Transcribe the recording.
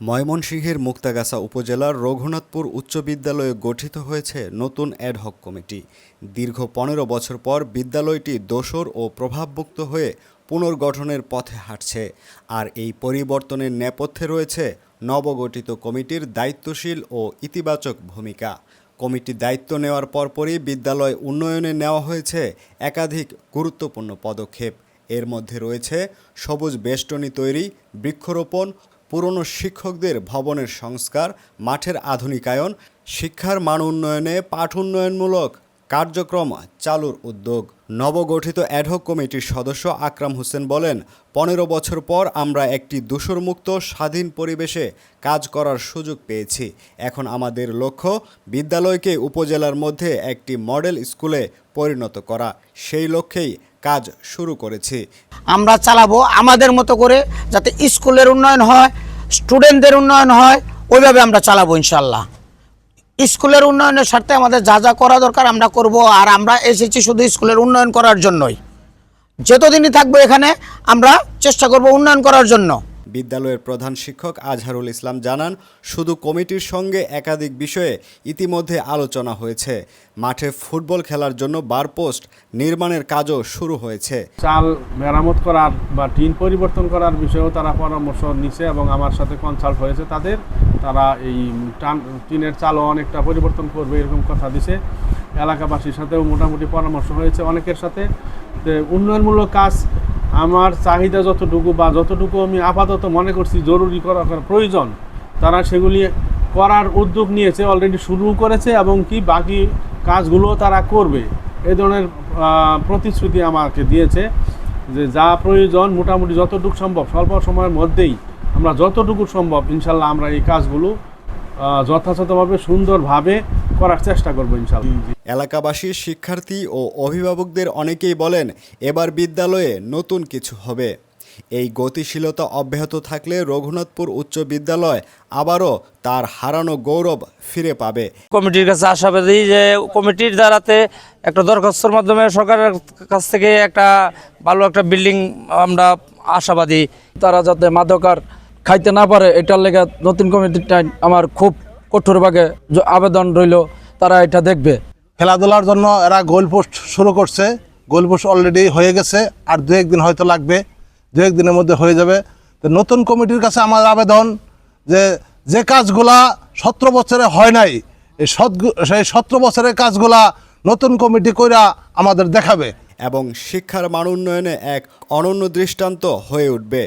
ময়মনসিংহের মুক্তাগাছা উপজেলার রঘুনাথপুর উচ্চ বিদ্যালয়ে গঠিত হয়েছে নতুন অ্যাডহক কমিটি। দীর্ঘ পনেরো বছর পর বিদ্যালয়টি দোসর ও প্রভাবমুক্ত হয়ে পুনর্গঠনের পথে হাঁটছে। আর এই পরিবর্তনের নেপথ্যে রয়েছে নবগঠিত কমিটির দায়িত্বশীল ও ইতিবাচক ভূমিকা। কমিটির দায়িত্ব নেওয়ার পরপরই বিদ্যালয় উন্নয়নে নেওয়া হয়েছে একাধিক গুরুত্বপূর্ণ পদক্ষেপ। এর মধ্যে রয়েছে সবুজ বেষ্টনী তৈরি, বৃক্ষরোপণ পুরনো শিক্ষকদের ভবনের সংস্কার, মাঠের আধুনিকায়ন, শিক্ষার মান উন্নয়নে পাঠ উন্নয়নমূলক কার্যক্রম চালুর উদ্যোগ। নবগঠিত অ্যাডহক কমিটির সদস্য আকরাম হোসেন বলেন, পনেরো বছর পর আমরা একটি দূষণমুক্ত, স্বাধীন পরিবেশে কাজ করার সুযোগ পেয়েছি। এখন আমাদের লক্ষ্য বিদ্যালয়কে উপজেলার মধ্যে একটি মডেল স্কুলে পরিণত করা। সেই লক্ষ্যেই কাজ শুরু করেছি। আমরা চালাবো আমাদের মতো করে যাতে স্কুলের উন্নয়ন হয় স্টুডেন্টদের উন্নয়ন হয়, ওইভাবে আমরা চালাবো ইনশাল্লাহ স্কুলের উন্নয়নের স্বার্থে আমাদের যা যা করা দরকার আমরা করব, আর আমরা এসেছি শুধু স্কুলের উন্নয়ন করার জন্যই। যতদিনই থাকব এখানে, আমরা চেষ্টা করব উন্নয়ন করার জন্য। বিদ্যালয়ের প্রধান শিক্ষক আজহারুল ইসলাম জানান, শুধু কমিটির সঙ্গে একাধিক বিষয়ে ইতিমধ্যে আলোচনা হয়েছে। মাঠে ফুটবল খেলার জন্য বারপোস্ট নির্মাণের কাজও শুরু হয়েছে। চাল মেরামত করার বা টিন পরিবর্তন করার বিষয়েও তারা পরামর্শ নিছে এবং আমার সাথে কনসাল্ট হয়েছে তাদের। তারা এই টান, টিনের চালও অনেকটা পরিবর্তন করবে এরকম কথা দিছে। এলাকাবাসীর সাথেও মোটামুটি পরামর্শ হয়েছে অনেকের সাথে। উন্নয়নমূলক কাজ আমার চাহিদা যতটুকু বা যতটুকু আমি আপাতত মনে করছি জরুরি করা করা প্রয়োজন, তারা সেগুলি করার উদ্যোগ নিয়েছে অলরেডি শুরু করেছে এবং কি বাকি কাজগুলো তারা করবে। এ ধরনের প্রতিশ্রুতি আমাকে দিয়েছে যে যা প্রয়োজন মোটামুটি যতটুকু সম্ভব, স্বল্প সময়ের মধ্যেই আমরা যতটুকু সম্ভব, ইনশাল্লাহ আমরা এই কাজগুলো যথাযথভাবে সুন্দরভাবে করার চেষ্টা করব ইনশাল্লাহ। এলাকাবাসী শিক্ষার্থী ও অভিভাবকদের অনেকেই বলেন এবার বিদ্যালয়ে নতুন কিছু হবে। এই গতিশীলতা অব্যাহত থাকলে রঘুনাথপুর উচ্চ বিদ্যালয় আবারও তার হারানো গৌরব ফিরে পাবে। কমিটির কাছে আশাবাদী যে কমিটির দ্বারাতে একটা দরখাস্তর মাধ্যমে সরকারের কাছ থেকে একটা ভালো একটা বিল্ডিং আমরা আশাবাদী। তারা যাতে মাদকার খাইতে না পারে এটার লেগে নতুন কমিটিটা আমার খুব কঠোরভাবে আবেদন রইল তারা এটা দেখবে। খেলাধুলার জন্য এরা গোল পোস্ট শুরু করছে। গোল পোস্ট অলরেডি হয়ে গেছে আর দু একদিন হয়তো লাগবে দু একদিনের মধ্যে হয়ে যাবে। তো নতুন কমিটির কাছে আমার আবেদন যে যে কাজগুলা সতেরো বছরে হয় নাই এই সৎ সেই সতেরো বছরের কাজগুলা নতুন কমিটি কইরা আমাদের দেখাবে। এবং শিক্ষার মান উন্নয়নে এক অনন্য দৃষ্টান্ত হয়ে উঠবে।